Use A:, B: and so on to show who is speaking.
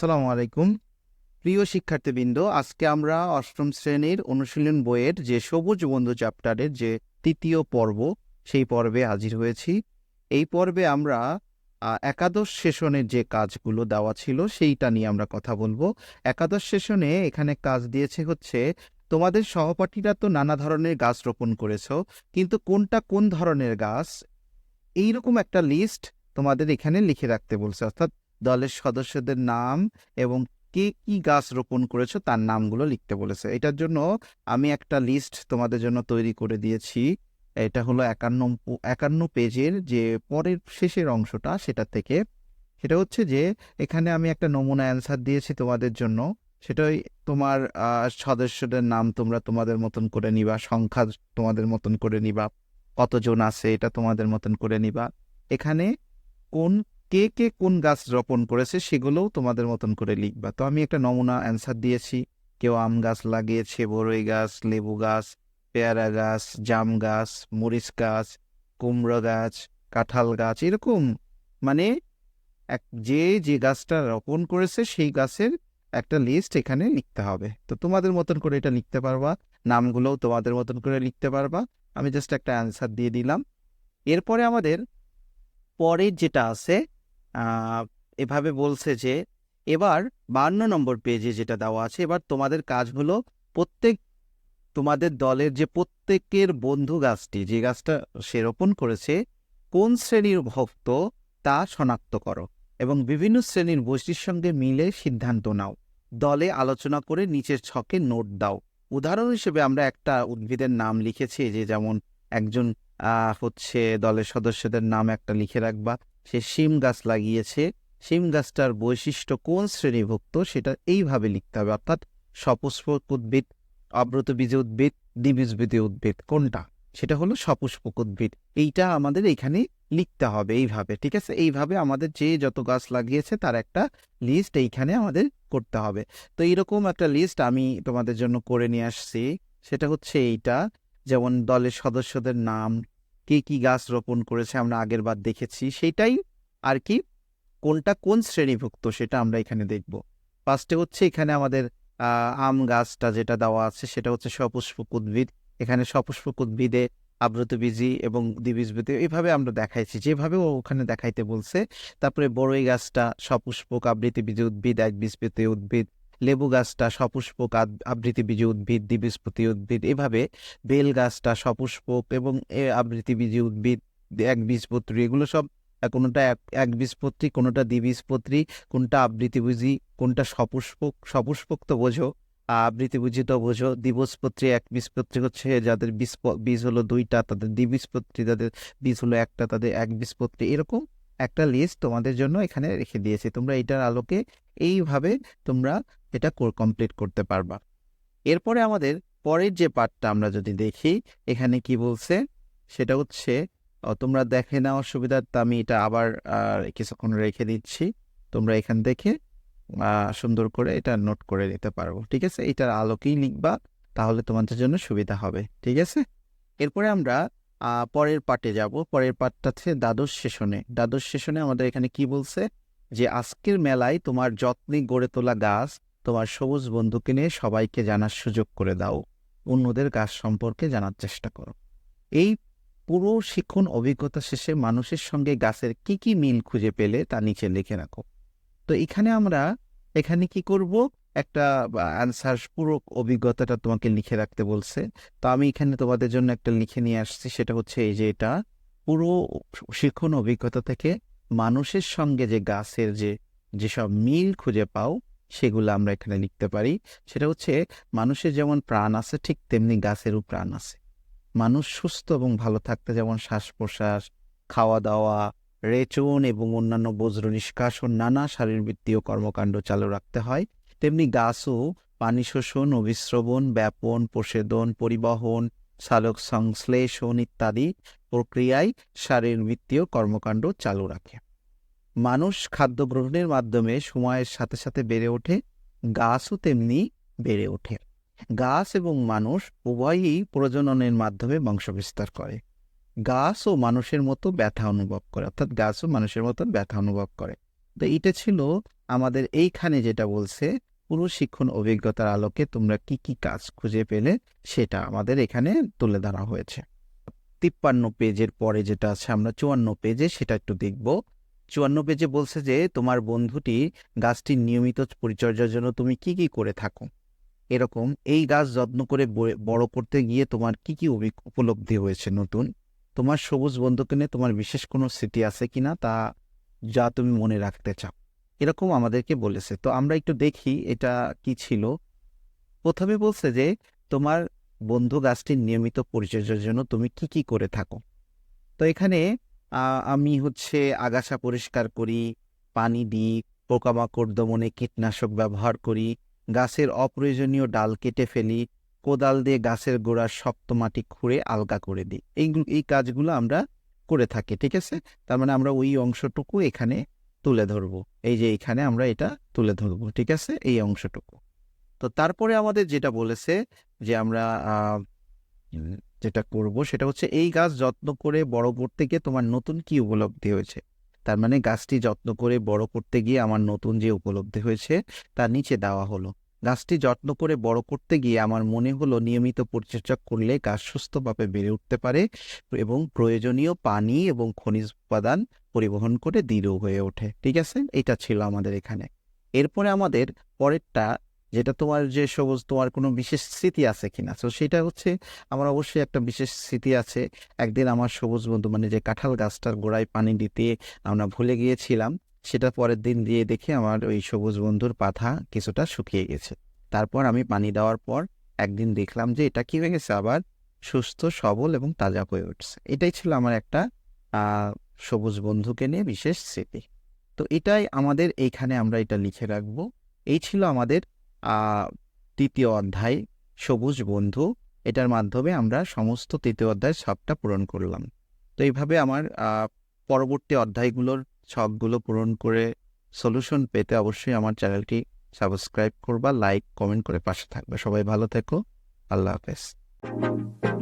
A: আসসালামু আলাইকুম। প্রিয় শিক্ষার্থীবৃন্দ, আজকে আমরা অষ্টম শ্রেণির অনুশীলন বইয়ের যে সবুজ বন্ধু চ্যাপ্টারের যে তৃতীয় পর্ব, সেই পর্বে হাজির হয়েছি। এই পর্বে আমরা একাদশ সেশনের যে কাজগুলো দেওয়া ছিল, সেইটা নিয়ে আমরা কথা বলব। একাদশ সেশনে এখানে কাজ দিয়েছে হচ্ছে, তোমাদের সহপাঠীরা তো নানা ধরনের গাছ রোপণ করেছ, কিন্তু কোনটা কোন ধরনের গাছ, এইরকম একটা লিস্ট তোমাদের এখানে লিখে রাখতে বলছে। অর্থাৎ দলের সদস্যদের নাম এবং কে কি গাছ রোপণ করেছ তার নামগুলো লিখতে বলেছে। এটার জন্য আমি একটা লিস্ট তোমাদের জন্য তৈরি করে দিয়েছি। এটা হলো একান্ন একান্ন পেজের যে পরের শেষের অংশটা সেটা থেকে। সেটা হচ্ছে যে এখানে আমি একটা নমুনা অ্যান্সার দিয়েছি তোমাদের জন্য। সেটাই তোমার সদস্যদের নাম তোমরা তোমাদের মতন করে নিবা, সংখ্যা তোমাদের মতন করে নিবা, কতজন আছে এটা তোমাদের মতন করে নিবা। এখানে কোন কে কে কোন গাছ রোপণ করেছে সেগুলোও তোমাদের মতন করে লিখবা। তো আমি একটা নমুনা অ্যান্সার দিয়েছি। কেউ আম গাছ লাগিয়েছে বড়ই গাছ, লেবু গাছ, পেয়ারা গাছ, জাম গাছ, মরিচ গাছ, কুমড়ো গাছ, কাঁঠাল গাছ, এরকম মানে এক যে যে গাছটা রোপণ করেছে সেই গাছের একটা লিস্ট এখানে লিখতে হবে। তো তোমাদের মতন করে এটা লিখতে পারবা, নামগুলোও তোমাদের মতন করে লিখতে পারবা। আমি জাস্ট একটা অ্যান্সার দিয়ে দিলাম। এরপরে আমাদের পরের যেটা আছে এভাবে বলছে যে, এবার বান্ন নম্বর পেজে যেটা দেওয়া আছে, এবার তোমাদের কাজ হলো প্রত্যেক, তোমাদের দলের যে প্রত্যেকের বন্ধু গাছটি, যে গাছটা সে রোপণ করেছে, কোন শ্রেণির ভক্ত তা শনাক্ত করো এবং বিভিন্ন শ্রেণির বৈশিষ্ট্যের সঙ্গে মিলে সিদ্ধান্ত নাও। দলে আলোচনা করে নিচের ছকে নোট দাও। উদাহরণ হিসেবে আমরা একটা উদ্ভিদের নাম লিখেছি, যে যেমন একজন হচ্ছে দলের সদস্যদের নাম একটা লিখে রাখবা। সে শিম গাছ লাগিয়েছে। শিম গাছটার বৈশিষ্ট্য কোন শ্রেণীভুক্ত সেটা এইভাবে লিখতে হবে। অর্থাৎ সপুষ্পক উদ্ভিদ অব্রতবীজ উদ্ভিদ, দ্বিবীজবীজী উদ্ভিদ কোনটা? সেটা হলো সপুষ্পক উদ্ভিদ এইটা আমাদের এখানে লিখতে হবে এইভাবে, ঠিক আছে? এইভাবে আমাদের যে যত গাছ লাগিয়েছে তার একটা লিস্ট এইখানে আমাদের করতে হবে। তো এইরকম একটা লিস্ট আমি তোমাদের জন্য করে নিয়ে আসছি। সেটা হচ্ছে এইটা, যেমন দলের সদস্যদের নাম কে কি গাছ রোপণ করেছে আমরা আগের বার দেখেছি সেটাই আর কি কোনটা কোন শ্রেণীভুক্ত সেটা আমরা এখানে দেখব। ফার্স্টে হচ্ছে এখানে আমাদের আম গাছটা যেটা দেওয়া আছে সেটা হচ্ছে সপুষ্পক উদ্ভিদ। এখানে সপুষ্পক উদ্ভিদে আব্রতবীজী এবং দ্বিবীজবীজী এইভাবে আমরা দেখাইছি, যেভাবে ওখানে দেখাইতে বলছে। তারপরে বড়ই গাছটা সপুষ্পক আবৃতবীজী উদ্ভিদ এক একবীজপত্রী উদ্ভিদ লেবু গাছটা সপুষ্পক আব- আবৃতবীজী উদ্ভিদ দ্বিবীজপত্রী উদ্ভিদ, এভাবে বেল গাছটা সপুষ্পক এবং এ আবৃতবীজী উদ্ভিদ একবীজপত্রী এগুলো সব কোনোটা এক একবীজপত্রী কোনোটা দ্বিবীজপত্রী, কোনটা আবৃতবীজী কোনটা সপুষ্পক সপুষ্পক তো বোঝো আবৃতবীজী তো বোঝো, দ্বিবীজপত্রী একবীজপত্রী হচ্ছে যাদের বীজ বীজ হলো দুইটা, তাদের দ্বিবীজপত্রী যাদের বীজ হলো একটা, তাদের একবীজপত্রী এরকম একটা লিস্ট তোমাদের জন্য এখানে রেখে দিয়েছি, তোমরা এটার আলোকে এইভাবে তোমরা এটা কমপ্লিট করতে পারবা। এরপরে আমাদের পরের যে পার্টটা আমরা যদি দেখি, এখানে কি বলছে? সেটা হচ্ছে তোমরা দেখে নেওয়ার সুবিধার্থে আমি এটা আবার কিছুক্ষণ রেখে দিচ্ছি। তোমরা এখান থেকে সুন্দর করে এটা নোট করে নিতে পারব ঠিক আছে? এটার আলোকেই লিখবা, তাহলে তোমাদের জন্য সুবিধা হবে, ঠিক আছে? এরপরে আমরা পরের পার্টে যাব। পরের পার্টটা হচ্ছে দ্বাদশ সেশনে। দ্বাদশ সেশনে আমাদের এখানে কি বলছে? যে আজকের মেলায় তোমার যত্নে গড়ে তোলা গাছ তোমার সবুজ বন্ধুকে নিয়ে সবাইকে জানার সুযোগ করে দাও। অন্যদের গাছ সম্পর্কে জানার চেষ্টা করো। এই পুরো শিক্ষণ অভিজ্ঞতা শেষে মানুষের সঙ্গে গাছের কি কি মিল খুঁজে পেলে তা নিচে লিখে রাখো। তো এখানে আমরা, এখানে কি করব? একটা অ্যান্সার পুরো অভিজ্ঞতাটা তোমাকে লিখে রাখতে বলছে। তো আমি এখানে তোমাদের জন্য একটা লিখে নিয়ে আসছি। সেটা হচ্ছে এই যে এটা। পুরো শিক্ষণ অভিজ্ঞতা থেকে মানুষের সঙ্গে যে গাছের যে, যেসব মিল খুঁজে পাও, সেগুলো আমরা এখানে লিখতে পারি। সেটা হচ্ছে, মানুষের যেমন প্রাণ আছে, ঠিক তেমনি গাছেরও প্রাণ আছে। মানুষ সুস্থ এবং ভালো থাকতে যেমন শ্বাস প্রশ্বাস খাওয়া দাওয়া রেচন এবং অন্যান্য বজ্র নিষ্কাশন, নানা শারীরবৃত্তীয় কর্মকাণ্ড চালু রাখতে হয়। তেমনি গাছও পানি শোষণ অভিশ্রবণ ব্যাপন প্রসেদন পরিবহন সালোক সংশ্লেষণ ইত্যাদি প্রক্রিয়ায় শারীরবৃত্তীয় কর্মকাণ্ড চালু রাখে। মানুষ খাদ্য গ্রহণের মাধ্যমে সময়ের সাথে সাথে বেড়ে ওঠে, গাছও তেমনি বেড়ে ওঠে। গাছ এবং মানুষ উভয়ই প্রজননের মাধ্যমে বংশবিস্তার করে। গাছও মানুষের মতো ব্যথা অনুভব করে, অর্থাৎ গাছও মানুষের মতো ব্যথা অনুভব করে। তো এটা ছিল আমাদের এইখানে যেটা বলছে, পুরো শিক্ষণ অভিজ্ঞতার আলোকে তোমরা কি কি কাজ খুঁজে পেলে সেটা আমাদের এখানে তুলে ধরা হয়েছে। তিপ্পান্ন পেজের পরে যেটা আছে, আমরা চুয়ান্ন পেজে সেটা একটু দেখব। চুয়ান্ন পেজে বলছে যে, তোমার বন্ধুটি গাছটির নিয়মিত পরিচর্যার জন্য তুমি কি কি করে থাকো? এরকম এই গাছ যত্ন করে বড় করতে গিয়ে তোমার কি কি উপলব্ধি হয়েছে নতুন? তোমার সবুজ বন্ধুকে নিয়ে তোমার বিশেষ কোনো স্মৃতি আছে কিনা তা, যা তুমি মনে রাখতে চাও? এরকম আমাদেরকে বলেছে। তো আমরা একটু দেখি এটা কি ছিল। প্রথমে বলছে যে, তোমার বন্ধু গাছটির নিয়মিত পরিচর্যার জন্য তুমি কি কি করে থাকো? তো এখানে আমি হচ্ছে আগাছা পরিষ্কার করি, পানি দিই, পোকামাকড় দমনে কীটনাশক ব্যবহার করি, গাছের অপ্রয়োজনীয় ডাল কেটে ফেলি, কোদাল দিয়ে গাছের গোড়ার শক্ত মাটি খুঁড়ে আলগা করে দিই। এই এই কাজগুলো আমরা করে থাকি, ঠিক আছে? তার মানে আমরা ওই অংশটুকু এখানে তুলে ধরবো। এই যে এখানে আমরা এটা তুলে ধরবো, ঠিক আছে? এই অংশটুকু। তো তারপরে আমাদের যেটা বলেছে যে আমরা যেটা করব সেটা হচ্ছে এই গাছ যত্ন করে বড় করতে গিয়ে তোমার নতুন কি উপলব্ধি হয়েছে? তার মানে গাছটি যত্ন করে বড় করতে গিয়ে আমার নতুন যে উপলব্ধি হয়েছে তা নিচে দেওয়া হলো। গাছটি যত্ন করে বড় করতে গিয়ে আমার মনে হলো নিয়মিত পরিচর্যা করলে গাছ সুস্থভাবে বেড়ে উঠতে পারে এবং প্রয়োজনীয় পানি এবং খনিজ উপাদান পরিবহন করে দৃঢ় হয়ে ওঠে। ঠিক আছে? এটা ছিল আমাদের এখানে। এরপরে আমাদের পরেরটা যেটা তোমার যে সবুজ, তোমার কোনো বিশেষ স্মৃতি আছে কিনা? তো সেটা হচ্ছে আমার অবশ্যই একটা বিশেষ স্মৃতি আছে। একদিন আমার সবুজ বন্ধু মানে যে কাঁঠাল গাছটার গোড়ায় পানি দিতে আমরা ভুলে গিয়েছিলাম, সেটা পরের দিন দিয়ে দেখে আমার ওই সবুজ বন্ধুর পাতা কিছুটা শুকিয়ে গেছে। তারপর আমি পানি দেওয়ার পর একদিন দেখলাম যে এটা কি হয়ে গেছে, আবার সুস্থ, সবল এবং তাজা হয়ে উঠছে। এটাই ছিল আমার একটা সবুজ বন্ধুকে নিয়ে বিশেষ স্মৃতি। তো এটাই আমাদের, এইখানে আমরা এটা লিখে রাখব। এই ছিল আমাদের তৃতীয় অধ্যায়, সবুজ বন্ধু। এটার মাধ্যমে আমরা সমস্ত তৃতীয় অধ্যায় সবটা পূরণ করলাম। তো এইভাবে আমার পরবর্তী অধ্যায়গুলোর সবগুলো পূরণ করে সলিউশন পেতে অবশ্যই আমার চ্যানেলটি সাবস্ক্রাইব করবা, লাইক, কমেন্ট করে পাশে থাকবে। সবাই ভালো থেকো। আল্লাহ হাফেজ।